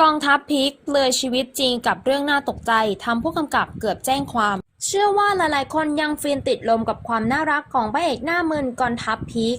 กองทัพพีคเลยชีวิตจริงกับเรื่องน่าตกใจทำผู้กำกับเกือบแจ้งความ เชื่อว่าหลายๆคนยังฟินติดลมกับความน่ารักของพระเอกหน้ามึนกองทัพพีค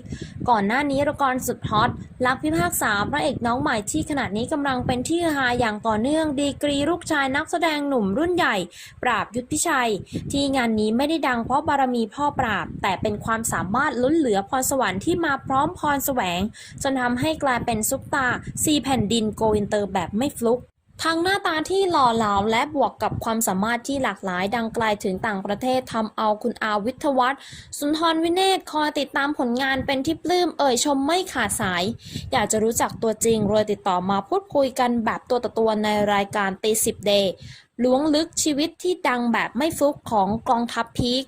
ก่อนหน้านี้ละครสุดฮอตรักพิพากษาพระเอกน้องใหม่ที่ขณะนี้กำลังเป็นที่ฮือฮาอย่างต่อเนื่องดีกรีลูกชายนักแสดงหนุ่มรุ่นใหญ่ ปราบยุทธพิชัย ที่งานนี้ไม่ได้ดังเพราะบารมีพ่อปราบ แต่เป็นความสามารถล้นเหลือพรสวรรค์ที่มาพร้อมพรแสวง จนทำให้กลายเป็นซุปตาซีแผ่นดินโกอินเตอร์แบบไม่ฟลุกทั้งหน้าตาที่หล่อเหลาและบวกกับความสามารถที่หลากหลายดังไกลถึงต่างประเทศทำเอาคุณอาวิทยวัฒน์สุนทรวิเนศคอยติดตามผลงานเป็นที่ปลื้มเอ่ยชมไม่ขาดสาย อยากจะรู้จักตัวจริงเลยติดต่อมาพูดคุยกันแบบตัวต่อตัวในรายการตีสิบเดย์ล้วงลึกชีวิตที่ดังแบบไม่ฟลุกของกองทัพพีค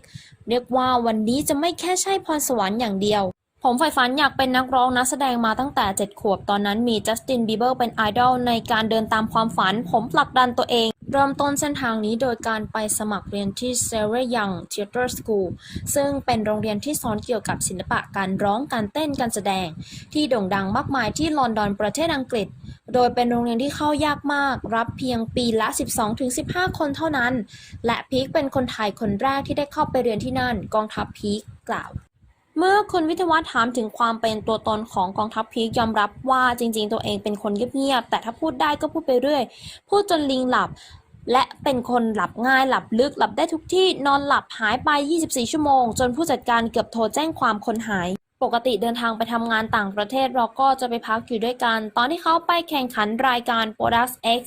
เรียกว่าวันนี้จะไม่แค่ใช่พรสวรรค์อย่างเดียว ผมใฝ่ฝันอยากเป็นนักร้องนักแสดงมาตั้งแต่ 7 ขวบ ตอนนั้นมีจัสตินบีเบอร์เป็นไอดอลในการเดินตามความฝัน ผมผลักดันตัวเอง เริ่มต้นเส้นทางนี้โดยการไปสมัครเรียนที่ s a r a Young Theatre School ซึ่งเป็นโรงเรียนที่สอนเกี่ยวกับศิลปะการร้องการเต้นการแสดง ที่โด่งดังมากมายที่ลอนดอนประเทศอังกฤษ โดยเป็นโรงเรียนที่เข้ายากมาก รับเพียงปีละ 12-15 คนเท่านั้น และพีคเป็นคนไทยคนแรกที่ได้เข้าไปเรียนที่นั่น กองทัพพีคกล่าว เมื่อคุณวิทยวัฒน์ถามถึงความเป็นตัวตนของกองทัพพีกยอมรับว่าจริงๆ ตัวเองเป็นคนเงียบๆแต่ถ้าพูดได้ก็พูดไปเรื่อย พูดจนลิงหลับ และเป็นคนหลับง่ายหลับลึกหลับได้ทุกที่นอนหลับหายไป 24 ชั่วโมง จนผู้จัดการเกือบโทรแจ้งความคนหาย ปกติเดินทางไปทำงานต่างประเทศเราก็จะไปพักอยู่ด้วยกัน ตอนที่เขาไปแข่งขันรายการ Product X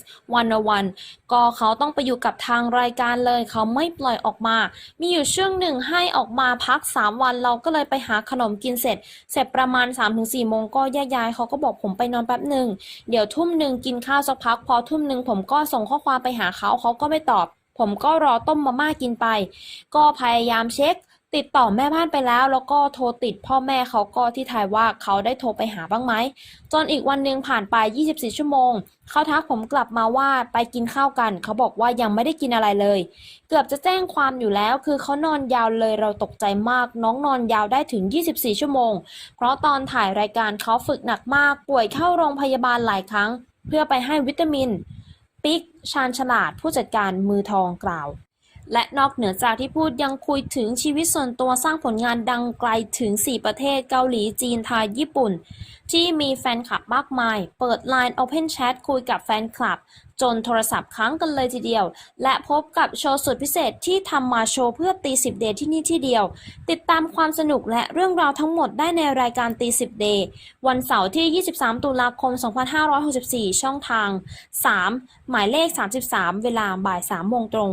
101ก็เขาต้องไปอยู่กับทางรายการเลย เขาไม่ปล่อยออกมา มีอยู่ช่วงหนึ่งให้ออกมาพัก 3 วันเราก็เลยไปหาขนมกินเสร็จ เสร็จประมาณ 3-4 โมงก็แยกย้ายเขาก็บอกผมไปนอนแป๊บหนึ่ง เดี๋ยวทุ่มหนึ่งกินข้าวสักพัก พอทุ่มหนึ่งผมก็ส่งข้อความไปหาเขาเขาก็ไม่ตอบ ผมก็รอต้มมาม่ากินไป ก็พยายามเช็ค ติดต่อแม่บ้านไปแล้ว แล้วก็โทรติดพ่อแม่เขาก็ที่ทายว่าเขาได้โทรไปหาบ้างไหม จนอีกวันหนึ่งผ่านไป 24 ชั่วโมง เขาทักผมกลับมาว่าไปกินข้าวกัน เขาบอกว่ายังไม่ได้กินอะไรเลย เกือบจะแจ้งความอยู่แล้ว คือเขานอนยาวเลยเราตกใจมาก น้องนอนยาวได้ถึง 24 ชั่วโมง เพราะตอนถ่ายรายการเขาฝึกหนักมาก ป่วยเข้าโรงพยาบาลหลายครั้ง เพื่อไปให้วิตามิน ปิ๊ก ชาญฉลาดผู้จัดการมือทองกล่าว และนอกเหนือจากที่พูดยังคุยถึงชีวิตส่วนตัวสร้างผลงานดังไกลถึง 4 ประเทศเกาหลีจีนไทยญี่ปุ่น ที่มีแฟนคลับมากมาย เปิด Line Open Chat คุยกับแฟนคลับ จนโทรศัพท์ค้างกันเลยทีเดียว และพบกับโชว์สุดพิเศษที่ทำมาโชว์เพื่อตีสิบเดย์ที่นี่ที่เดียว ติดตามความสนุกและเรื่องราวทั้งหมดได้ในรายการตีสิบเดย์วันเสาร์ที่ 23 ตุลาคม 2564 ช่องทาง 3 หมายเลข 33 เวลาบ่าย3โมงตรง